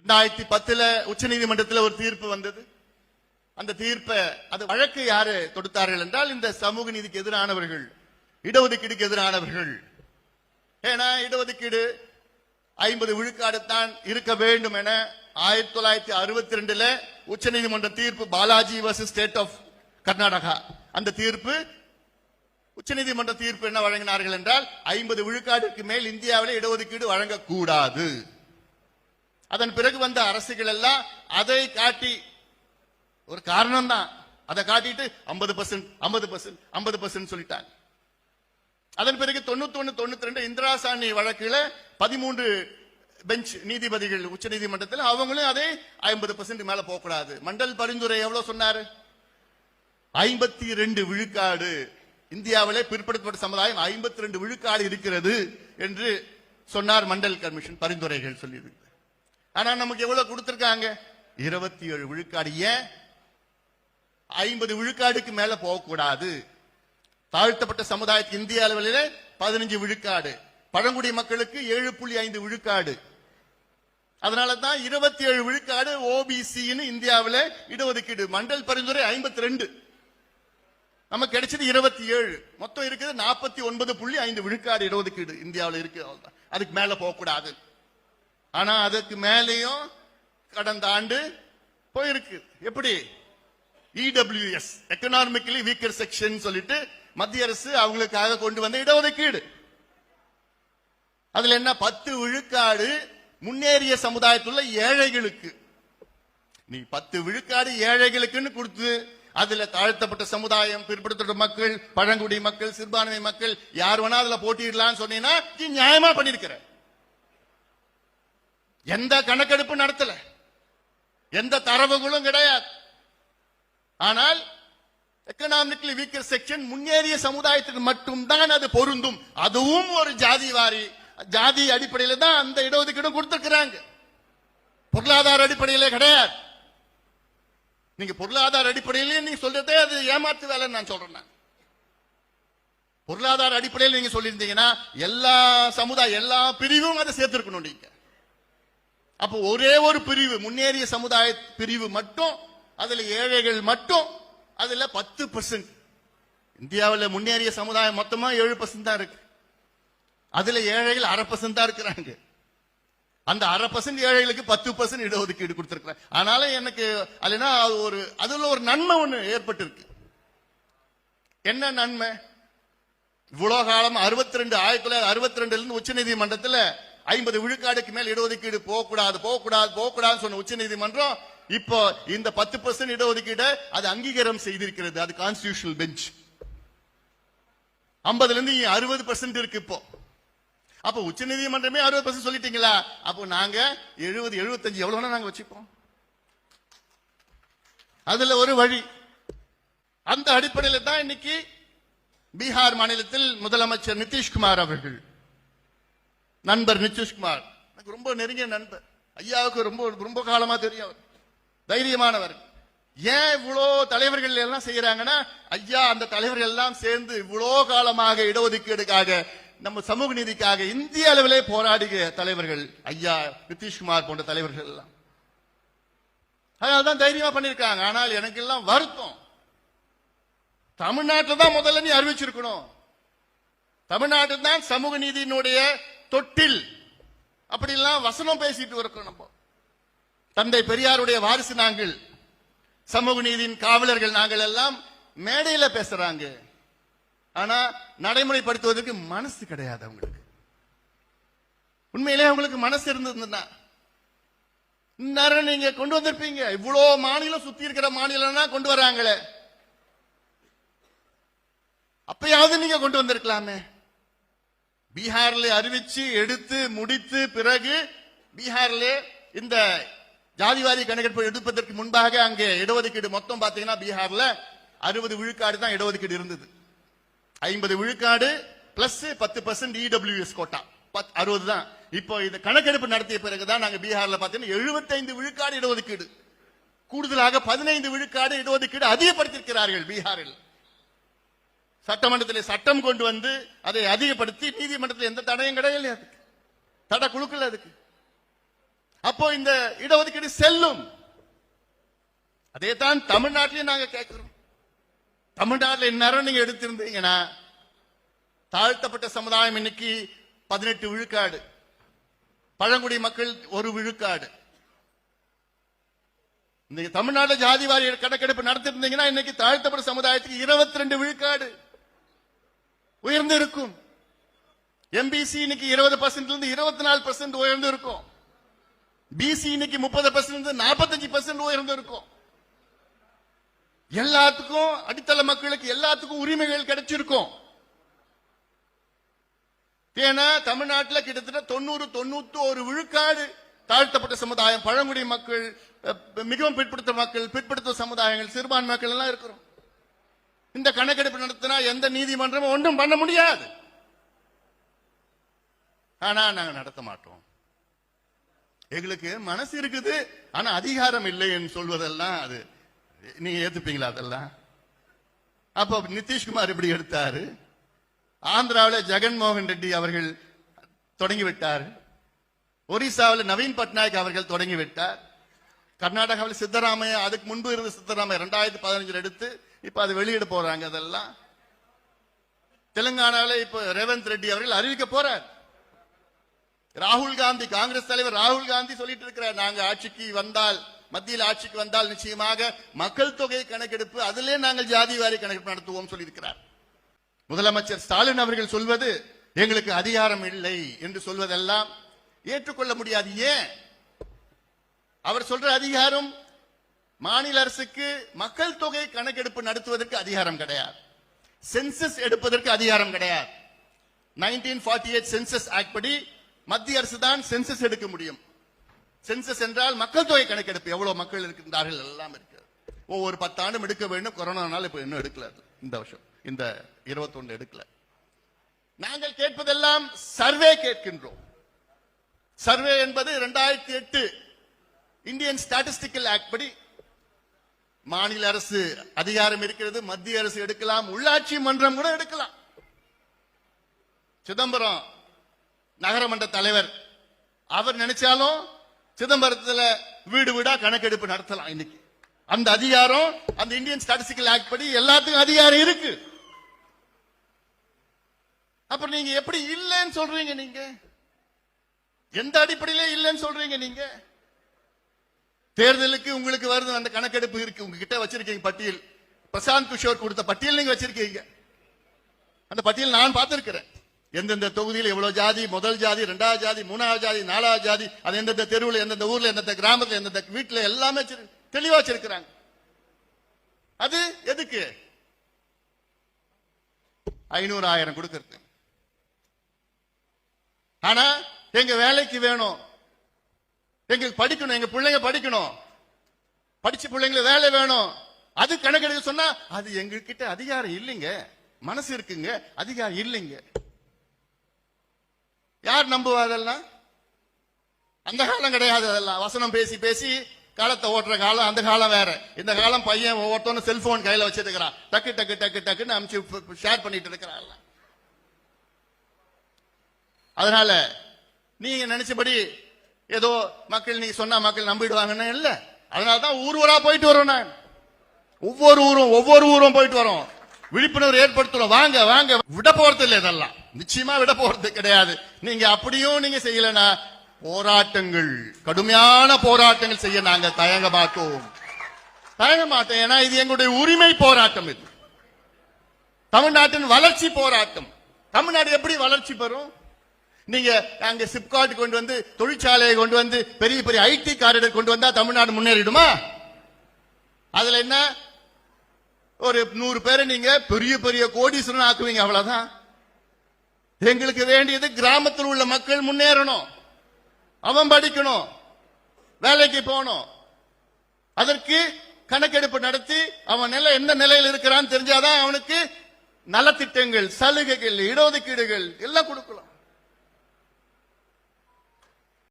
ரெண்டாயிரத்தி பத்துல உச்ச நீதிமன்றத்தில் ஒரு தீர்ப்பு வந்தது. அந்த தீர்ப்பை அது வழக்கு யாரு தொடுத்தார்கள் என்றால் இந்த சமூக நீதிக்கு எதிரானவர்கள் இடஒதுக்கீடுக்கு எதிரானவர்கள். ஏன்னா இடஒதுக்கீடு ஐம்பது விழுக்காடு தான் இருக்க வேண்டும் என ஆயிரத்தி தொள்ளாயிரத்தி அறுபத்தி ரெண்டுல உச்சநீதிமன்ற தீர்ப்பு Balaji versus state of Karnataka. அந்த தீர்ப்பு உச்சநீதிமன்ற தீர்ப்பு என்ன வழங்கினார்கள் என்றால் ஐம்பது விழுக்காடுக்கு மேல் இந்தியாவிலே இடஒதுக்கீடு வழங்கக்கூடாது. அதன் பிறகு வந்த அரசுகள் எல்லாம் அதை காட்டி ஒரு காரணம் தான் அதை காட்டிட்டு ஐம்பது பர்சன்ட் ஐம்பது பர்சன்ட் ஐம்பது பர்சன்ட் சொல்லிட்டாங்க. அதன் பிறகு தொண்ணூத்தி ஒண்ணு தொண்ணூத்தி ரெண்டு இந்திரா சாணி வழக்குல பதிமூன்று பெஞ்ச் நீதிபதிகள் உச்ச நீதிமன்றத்தில் அவங்களும் அதே ஐம்பது பர்சன்ட் மேல போகக்கூடாது. மண்டல் பரிந்துரை எவ்வளவு சொன்னாரு? ஐம்பத்தி ரெண்டு விழுக்காடு. இந்தியாவிலே பிற்படுத்தப்பட்ட சமுதாயம் ஐம்பத்தி ரெண்டு விழுக்காடு இருக்கிறது என்று சொன்னார் மண்டல் கமிஷன் பரிந்துரைகள் சொல்லியிருக்கு. ஆனா நமக்கு எவ்வளவு கொடுத்திருக்காங்க? இருபத்தி ஏழு விழுக்காடு. ஏன்? ஐம்பது விழுக்காடுக்கு மேல போகக்கூடாது. தாழ்த்தப்பட்ட சமுதாயத்துக்கு இந்திய அளவில் பதினஞ்சு விழுக்காடு. பழங்குடி மக்களுக்கு ஏழு புள்ளி ஐந்து விழுக்காடு. அதனால தான் இருபத்தி ஏழு விழுக்காடு ஓபிசின்னு இந்தியாவில் இடஒதுக்கீடு. மண்டல் பரிந்துரை ஐம்பத்தி ரெண்டு நமக்கு கிடைச்சது இருபத்தி ஏழு மொத்தம் இருக்குது நாற்பத்தி ஒன்பது புள்ளி ஐந்து விழுக்காடு இடஒதுக்கீடு இந்தியாவில் இருக்கு அதுக்கு மேல போகக்கூடாது. ஆனா அதுக்கு மேலேயும் கடந்த ஆண்டு போயிருக்கு. எப்படி? இடபிள்யூஎஸ் எக்கனாமிக்கலி வீக்கர் செக்ஷன் சொல்லிட்டு மத்திய அரசு அவங்களுக்காக கொண்டு வந்த இடஒதுக்கீடு. அதுல என்ன? பத்து விழுக்காடு முன்னேறிய சமுதாயத்தில் உள்ள ஏழைகளுக்கு. நீ பத்து விழுக்காடு ஏழைகளுக்குன்னு கொடுத்து அதுல தாழ்த்தப்பட்ட சமுதாயம் பிற்படுத்தப்பட்ட மக்கள் பழங்குடி மக்கள் சிறுபான்மை மக்கள் யார் வேணா அதுல போட்டியிடலாம்னு சொன்னீங்கன்னா நீ நியாயமா பண்ணிருக்கிற எந்த கணக்கெடுப்பு நடத்தல. எந்த தரவுகளும் கிடையாது. ஆனால் எக்கனாமிக்கலி வீக்கர் செக்ஷன் முன்னேறிய சமுதாயத்துக்கு மட்டும்தான் அது பொருந்தும். அதுவும் ஒரு ஜாதி வாரி ஜாதி அடிப்படையில் தான் அந்த இடஒதுக்கீடு கொடுத்திருக்கிறாங்க. பொருளாதார அடிப்படையிலே கிடையாது. நீங்க பொருளாதார அடிப்படையிலேயே நீங்க சொல்றதே அது ஏமாத்து வேலைன்னு நான் சொல்றேன் நான். பொருளாதார அடிப்படையில் நீங்க சொல்லியிருந்தீங்கன்னா எல்லா சமுதாயம் எல்லா பிரிவும் அதை சேர்த்திருக்கணும் நீங்க. அப்போ ஒரே ஒரு பிரிவு முன்னேறிய சமுதாய பிரிவு மட்டும் அதுல ஏழைகள் மட்டும் அதுல பத்து பர்சன்ட் இந்தியாவில் முன்னேறிய சமுதாயம் மொத்தமா ஏழு பர்சன்ட் தான் இருக்கு. அதுல ஏழைகள் அரை பர்சன்ட் தான் இருக்கிறாங்க. அந்த அரை பர்சன்ட் ஏழைகளுக்கு பத்து பர்சன்ட் இடஒதுக்கீடு கொடுத்திருக்கிறாங்க. அதனால எனக்கு அதுனா அது ஒரு அதுல ஒரு நன்மை ஒன்று ஏற்பட்டிருக்கு. என்ன நன்மை? இவ்வளவு காலம் அறுபத்தி ரெண்டு ஆயிரத்தி தொள்ளாயிரத்தி அறுபத்தி ரெண்டுல இருந்து உச்ச நீதிமன்றத்துல ஐம்பது விழுக்காடுக்கு மேல் இடஒதுக்கீடு போகக்கூடாது போகக்கூடாது போகக்கூடாதுன்னு சொன்ன உச்ச நீதிமன்றம் இப்போ இந்த பத்து பர்சன்ட் இடஒதுக்கீடு அது அங்கீகாரம் செய்திருக்கிறது. அது கான்ஸ்டியூஷனல் பெஞ்ச் ஐம்பதுல இருந்து அறுபது பர்சன்ட் இருக்கு இப்போ. அப்ப உச்ச நீதிமன்றமே அறுபது பர்சன்ட் சொல்லிட்டீங்களா? அப்போ நாங்க எழுபது எழுபத்தஞ்சு எவ்வளவு நாங்க வச்சுப்போம். அதுல ஒரு வழி. அந்த அடிப்படையில் தான் இன்னைக்கு பீகார் மாநிலத்தில் முதலமைச்சர் நிதிஷ்குமார் அவர்கள் நண்பர் நிதிஷ்குமார் எனக்கு ரொம்ப நெருங்கிய நண்பர். ஐயாவுக்கு ரொம்ப ரொம்ப காலமா தெரியும் அவர். தைரியமானவர். ஏன் இவ்வளோ தலைவர்கள் எல்லாம் செய்யறாங்கன்னா ஐயா அந்த தலைவர்கள் எல்லாம் சேர்ந்து இவ்வளோ காலமாக இடஒதுக்கீடுக்காக நம்ம சமூக நீதிக்காக இந்திய அளவிலே போராடிய தலைவர்கள் ஐயா நிதிஷ்குமார் போன்ற தலைவர்கள் எல்லாம். அதனால்தான் தைரியமா பண்ணிருக்காங்க ஆனால் எனக்கு எல்லாம் வருத்தம். தமிழ்நாட்டில் தான் முதல்ல நீ அறிவிச்சிருக்கணும். தமிழ்நாட்டில் தான் சமூக நீதியினுடைய தொட்டில். அப்படிலாம் வசனம் பேசிட்டு இருக்கோம் நம்ம. தந்தை பெரியாருடைய வாரிசு நாங்கள். சமூக நீதியின் காவலர்கள் நாங்கள் எல்லாம் மேடையில பேசுறாங்க. ஆனா நடைமுறைப்படுத்துவதற்கு மனசு கிடையாது அவங்களுக்கு. உண்மையிலே அவங்களுக்கு மனசு இருந்ததுன்னா இந்நேரம் நீங்க கொண்டு வந்திருப்பீங்க? இவ்வளோ மாநிலம் சுத்தி இருக்கிற மாநிலம்னா கொண்டு வராங்களே. அப்பயாவது நீங்க கொண்டு வந்திருக்கலாமே. பீகார்ல அறிவிச்சு எடுத்து முடித்து பிறகு பீகார்ல இந்த ஜாதிவாரி கணக்கெடுப்பு எடுப்பதற்கு முன்பாக அங்கே இடஒதுக்கீடு மொத்தம் பாத்தீங்கன்னா பீகார்ல அறுபது விழுக்காடு தான் இடஒதுக்கீடு இருந்தது. ஐம்பது விழுக்காடு பிளஸ் பத்து பர்சன்ட் இடபிள்யூஎஸ் கோட்டா அறுபது தான். இப்போ இந்த கணக்கெடுப்பு நடத்திய பிறகுதான் நாங்க பீகார்ல பாத்தீங்கன்னா எழுபத்தைந்து விழுக்காடு இடஒதுக்கீடு. கூடுதலாக பதினைந்து விழுக்காடு இடஒதுக்கீடு அதிகப்படுத்தியிருக்கிறார்கள் பீகாரில். சட்டமன்றத்தில் சட்டம் கொண்டு வந்து அதை அதிகப்படுத்தி நீதிமன்றத்தில் எந்த தடையும் கிடையாது அதுக்கு. தடை குழுக்கள் அதுக்கு. அப்போ இந்த இடஒதுக்கீடு செல்லும். அதே தான் தமிழ்நாட்டிலையும் நாங்க கேட்கிறோம். தமிழ்நாட்டில் இந்நேரம் நீங்க எடுத்திருந்தீங்கன்னா தாழ்த்தப்பட்ட சமுதாயம் இன்னைக்கு பதினெட்டு விழுக்காடு. பழங்குடி மக்கள் ஒரு விழுக்காடு. இன்னைக்கு தமிழ்நாட்டில் ஜாதி வாரி கணக்கெடுப்பு நடத்திருந்தீங்கன்னா இன்னைக்கு தாழ்த்தப்பட்ட சமுதாயத்துக்கு இருபத்தி ரெண்டு விழுக்காடு. உயர்ந்து இருக்கும் எம்பிசி இன்னைக்கு இருபது பர்சன்ட்ல இருந்து இருபத்தி நாலு பர்சன்ட் உயர்ந்து இருக்கும் பிசி இன்னைக்கு முப்பது பர்சன்ட் நாற்பத்தஞ்சு பர்சன்ட் உயர்ந்து இருக்கும் எல்லாத்துக்கும் அடித்தள மக்களுக்கு எல்லாத்துக்கும் உரிமைகள் கிடைச்சிருக்கும். ஏன்னா தமிழ்நாட்டில் கிட்டத்தட்ட தொண்ணூறு தொண்ணூத்தி ஒரு விழுக்காடு தாழ்த்தப்பட்ட சமுதாயம் பழங்குடி மக்கள் மிகவும் பிற்படுத்த மக்கள் பிற்படுத்த சமுதாயங்கள் சிறுபான்மை மக்கள் எல்லாம் இருக்கிறோம். இந்த கணக்கெடுப்பு நடத்தினா எந்த நீதிமன்றமும் ஒன்றும் பண்ண முடியாது. ஆனா நாங்க நடத்த மாட்டோம். எங்களுக்கு மனசு இருக்குது. ஆனா அதிகாரம் இல்லை என்று சொல்வதெல்லாம் அது நீங்க ஏத்துப்பீங்களா அதெல்லாம்? அப்ப நிதிஷ்குமார் இப்படி எடுத்தாரு. ஆந்திராவில் ஜெகன்மோகன் ரெட்டி அவர்கள் தொடங்கி விட்டார் ஒரிசாவில் நவீன் பட்நாயக் அவர்கள் தொடங்கி விட்டார் கர்நாடகாவில் சித்தராமையா அதுக்கு முன்பு இருந்த சித்தராமையா ரெண்டாயிரத்தி பதினஞ்சில் எடுத்து இப்ப அது வெளியிட போறாங்க அதெல்லாம். தெலுங்கானால இப்ப ரேவந்த் ரெட்டி அவர்கள் அறிவிக்க போறார். ராகுல் காந்தி காங்கிரஸ் தலைவர் ராகுல் காந்தி சொல்லிட்டு இருக்கிறார் நாங்க ஆட்சிக்கு வந்தால் மத்தியில் ஆட்சிக்கு வந்தால் நிச்சயமாக மக்கள் தொகை கணக்கெடுப்பு அதிலே நாங்கள் ஜாதி வாரி கணக்கெடுப்பு நடத்துவோம் சொல்லியிருக்கிறார். முதலமைச்சர் ஸ்டாலின் அவர்கள் சொல்வது எங்களுக்கு அதிகாரம் இல்லை என்று சொல்வதெல்லாம் ஏற்றுக்கொள்ள முடியாது. ஏன்? அவர் சொல்ற அதிகாரம் மாநில அரசுக்கு மக்கள் தொகை கணக்கெடுப்பு நடத்துவதற்கு அதிகாரம் கிடையாது. சென்சஸ் எடுப்பதற்கு அதிகாரம் கிடையாது. 1948 ஃபார்ட்டி எயிட் சென்சஸ் ஆக்ட் படி மத்திய அரசு தான் சென்சஸ் எடுக்க முடியும். சென்சஸ் என்றால் மக்கள் தொகை கணக்கெடுப்பு. எவ்வளவு மக்கள் இருக்கின்றார்கள் எல்லாம் இருக்கு. ஒவ்வொரு பத்தாண்டும் எடுக்க வேண்டும். கொரோனானால இப்ப இன்னும் எடுக்கல இந்த வருஷம். இந்த 21 எடுக்கல. நாங்கள் கேட்பதெல்லாம் சர்வே கேட்கின்றோம். சர்வே என்பது 2008 எட்டு இந்தியன் ஸ்டாட்டிஸ்டிக்கல் ஆக்ட் படி மாநில அரசு அதிகாரம் இருக்கிறது மத்திய அரசு எடுக்கலாம் உள்ளாட்சி மன்றம் கூட எடுக்கலாம். சிதம்பரம் நகரமன்ற தலைவர் அவர் நினைச்சாலும் சிதம்பரத்துல வீடு வீடா கணக்கெடுப்பு நடத்தலாம் இன்னைக்கு. அந்த அதிகாரம் அந்த இந்தியன் ஸ்டாட்டிஸ்டிக்கல் ஆக்ட் படி எல்லாத்துக்கும் அதிகாரம் இருக்கு. அப்புறம் நீங்க எப்படி இல்லைன்னு சொல்றீங்க நீங்க? எந்த அடிப்படையில இல்லைன்னு சொல்றீங்க நீங்க? தேர்தலுக்கு உங்களுக்கு வருது அந்த கணக்கெடுப்பு இருக்கு. உங்ககிட்ட வச்சிருக்கீங்க பட்டியல். பிரசாந்த் கிஷோர் கொடுத்த பட்டியல் நீங்க வச்சிருக்கீங்க. அந்த பட்டியல் நான் பார்த்திருக்கிறேன். எந்தெந்த தொகுதியில் எவ்வளவு ஜாதி முதல் ஜாதி ரெண்டாவது ஜாதி மூணாவது ஜாதி நாலாவது ஜாதி அது எந்தெந்த தெருவில் எந்தெந்த ஊர்ல எந்தெந்த கிராமத்துல எந்தெந்த வீட்டில் எல்லாமே தெளிவா வச்சிருக்கிறாங்க. அது எதுக்கு? ஐநூறு ஆயிரம் கொடுக்கறது. ஆனா எங்க வேலைக்கு வேணும். எங்களுக்கு படிக்கணும் எங்க பிள்ளைங்க படிக்கணும். படிச்ச பிள்ளைங்களுக்கு வேலை வேணும். அது கணக்கெடுக்க சொன்னா அது எங்ககிட்ட அதிகாரம் இல்லைங்க. மனசு இருக்குங்க அதிகாரம் இல்லைங்க. யார் நம்புவா அதெல்லாம்? அந்த காலம் கிடையாது அதெல்லாம். வசனம் பேசி பேசி காலத்தை ஓட்டுற காலம் அந்த காலம் வேற. இந்த காலம் பையன் ஒவ்வொருத்தனும் செல்போன் கையில வச்சிருக்கிறான். டக்கு டக்கு டக்கு டக்குன்னு அமுச்சு ஷேர் பண்ணிட்டு இருக்கிறான் அதனால நீங்க நினைச்சபடி ஏதோ மக்கள் நீ சொன்னா மக்கள் நம்பிடுவாங்கன்னு இல்ல. அதனாலதான் ஊர் ஊரா போயிட்டு வரோம் நான். ஒவ்வொரு ஊரும் ஒவ்வொரு ஊரும் போயிட்டு வரோம். விழிப்புணர்வு ஏற்படுத்துறோம். வாங்க வாங்க. விட போறது இல்லை இதெல்லாம். நிச்சயமா விட போறது கிடையாது. நீங்க அப்படியும் நீங்க செய்யலனா போராட்டங்கள் கடுமையான போராட்டங்கள் செய்ய நாங்க தயங்க மாட்டோம். தயங்க மாட்டோம். ஏன்னா இது எங்களுடைய உரிமை போராட்டம் இது. தமிழ்நாட்டின் வளர்ச்சி போராட்டம். தமிழ்நாடு எப்படி வளர்ச்சி பெறும்? நீங்க அங்க சிப்காட் கொண்டு வந்து தொழிற்சாலையை கொண்டு வந்து பெரிய பெரிய ஐடி காரிடர் கொண்டு வந்தா தமிழ்நாடு முன்னேறிடுமா? அதுல என்ன? ஒரு நூறு பேரை நீங்க பெரிய பெரிய கோடீஸ்வரன் ஆக்குவீங்க அவ்வளவுதான். எங்களுக்கு வேண்டியது கிராமத்தில் உள்ள மக்கள் முன்னேறணும். அவன் படிக்கணும். வேலைக்கு போகணும். அதற்கு கணக்கெடுப்பு நடத்தி அவன் நிலை எந்த நிலையில் இருக்கிறான்னு தெரிஞ்சாதான் அவனுக்கு நலத்திட்டங்கள் சலுகைகள் இடஒதுக்கீடுகள் எல்லாம் கொடுக்கலாம்.